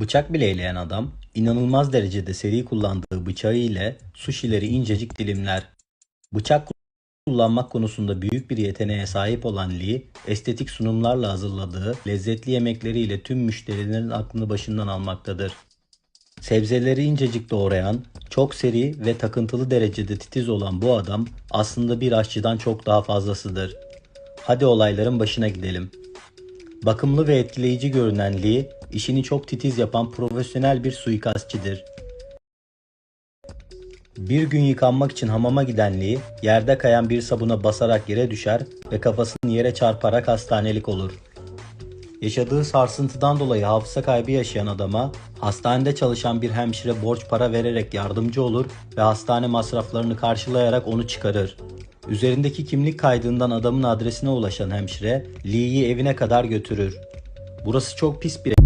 Bıçak bileyleyen adam inanılmaz derecede seri kullandığı bıçağı ile suşileri incecik dilimler. Bıçak kullanmak konusunda büyük bir yeteneğe sahip olan Lee, estetik sunumlarla hazırladığı lezzetli yemekleriyle tüm müşterilerin aklını başından almaktadır. Sebzeleri incecik doğrayan, çok seri ve takıntılı derecede titiz olan bu adam aslında bir aşçıdan çok daha fazlasıdır. Hadi olayların başına gidelim. Bakımlı ve etkileyici görünen Lee, işini çok titiz yapan profesyonel bir suikastçıdır. Bir gün yıkanmak için hamama giden Lee, yerde kayan bir sabuna basarak yere düşer ve kafasını yere çarparak hastanelik olur. Yaşadığı sarsıntıdan dolayı hafıza kaybı yaşayan adama hastanede çalışan bir hemşire borç para vererek yardımcı olur ve hastane masraflarını karşılayarak onu çıkarır. Üzerindeki kimlik kaydından adamın adresine ulaşan hemşire Lee'yi evine kadar götürür. Burası çok pis bir